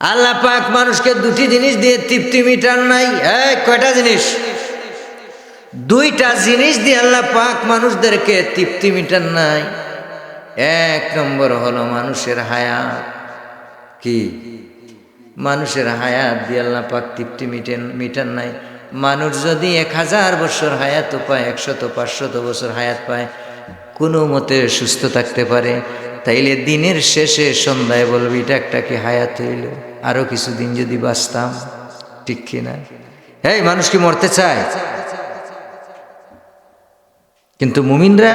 আল্লাহ পাক মানুষকে দুটি জিনিস দিয়ে তৃপ্তি মিটান নাই। এই, কয়টা জিনিস? দুইটা জিনিস দিয়ে আল্লাহ পাক মানুষদেরকে তৃপ্তি মিটান নাই। এক নম্বর হলো মানুষের হায়াত। কি? মানুষের হায়াত দিয়ে আল্লাহ পাক তৃপ্তি মিটেন, মিটান নাই। মানুষ যদি এক হাজার বছর হায়াত পায়, একশত, পাঁচশত বছর হায়াত পায়, কোনো মতে সুস্থ থাকতে পারে। তাইলে দিনের শেষে সন্ধ্যায় বলবি, এটা একটা কি হায়াত হইল? আরও কিছুদিন যদি বাঁচতাম, ঠিক কিনা? এই, মানুষ কি মরতে চায়? কিন্তু মুমিনরা,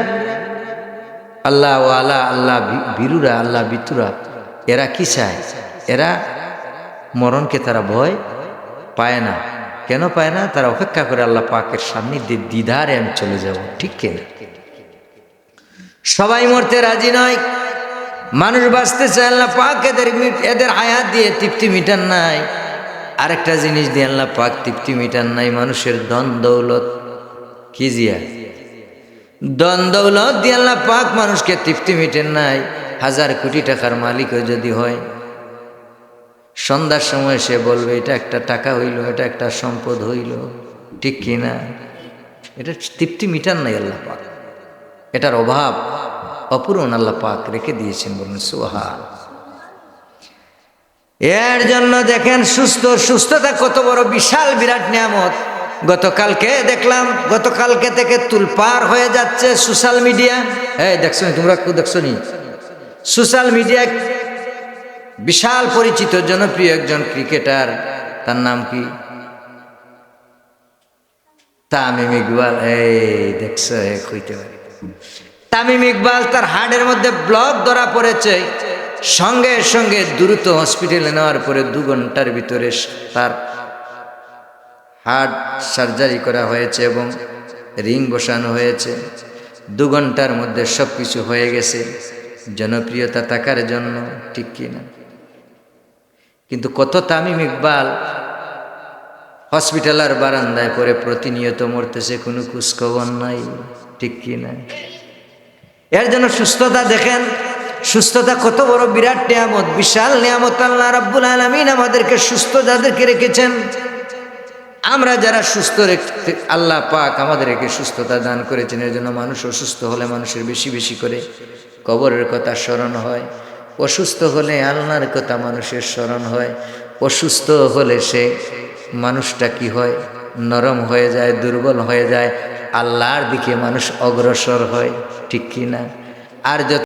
আল্লাহ ও আল্লাহ বীরুরা, আল্লাহ বিতুরা, এরা কি চায়? এরা মরণকে তারা ভয় পায় না। কেন পায় না? তারা অপেক্ষা করে আল্লাহ পাকের সামনে দিয়ে দ্বিধারে আমি চলে যাব, ঠিক কিনা? সবাই মরতে রাজি নয়। মানুষ বাঁচতে চায় আল্লাহ পাক এদের এদের হায়াত দিয়ে তৃপ্তি মিটান নাই। আরেকটা জিনিস দিয়ে আল্লাহ পাক তৃপ্তি মিটান নাই, মানুষের দন দৌলত কি জিয়া? দন দৌলত দিয়ে আল্লাহ পাক মানুষকে তৃপ্তি মিটেন নাই। হাজার কোটি টাকার মালিকও যদি হয়, সন্ধ্যার সময় সে বলবে, এটা একটা টাকা হইল, এটা একটা সম্পদ হইল, ঠিক কি না এটা তৃপ্তি মিটান নাই আল্লাহ পাক। এটার অভাব। অপূরণ আল্লাহ পাক রেখে দিয়েছেন বলুন সোহান এর জন্য দেখেন সুস্থ, সুস্থতা কত বড় বিশাল, বিরাট নিয়ামত। গতকালকে দেখলাম, গতকালকে থেকে তুলপার হয়ে যাচ্ছে সোশ্যাল মিডিয়া। হ্যাঁ দেখছ তোমরা দেখছ নি? সোশ্যাল মিডিয়া বিশাল পরিচিত, জনপ্রিয় একজন ক্রিকেটার, তার নাম কি? তামিম ইকবাল। এই দেখছ, এক হইতে পারে। তামিম ইকবাল তার হার্টের মধ্যে ব্লক ধরা পড়েছে। সঙ্গে সঙ্গে দ্রুত হসপিটালে নেওয়ার পরে দু ঘণ্টার ভিতরে তার হার্ট সার্জারি করা হয়েছে এবং রিং বসানো হয়েছে। দু ঘণ্টার মধ্যে সব কিছু হয়ে গেছে। জনপ্রিয়তা থাকার জন্য ঠিক কিনা? কিন্তু কত তামিম ইকবাল হসপিটালের বারান্দায় পরে প্রতিনিয়ত মরতেছে কোনো খোঁজখবর নাই, ঠিক কিনা? এর জন্য সুস্থতা দেখেন, সুস্থতা কত বড় বিরাট নিয়ামত। বিশাল নিয়ামত আল্লাহ রাব্বুল আলমিন আমাদেরকে সুস্থ যাদেরকে রেখেছেন, আমরা যারা সুস্থ রেখে, আল্লাহ পাক আমাদেরকে সুস্থতা দান করেছেন, এর জন্য মানুষ অসুস্থ হলে মানুষের বেশি বেশি করে কবরের কথা স্মরণ হয়। অসুস্থ হলে আল্লাহর কথা মানুষের স্মরণ হয়। অসুস্থ হলে সে মানুষটা কি হয়? নরম হয়ে যায়, দুর্বল হয়ে যায়, আল্লাহর দিকে মানুষ অগ্রসর হয়, ঠিক কি না আর যত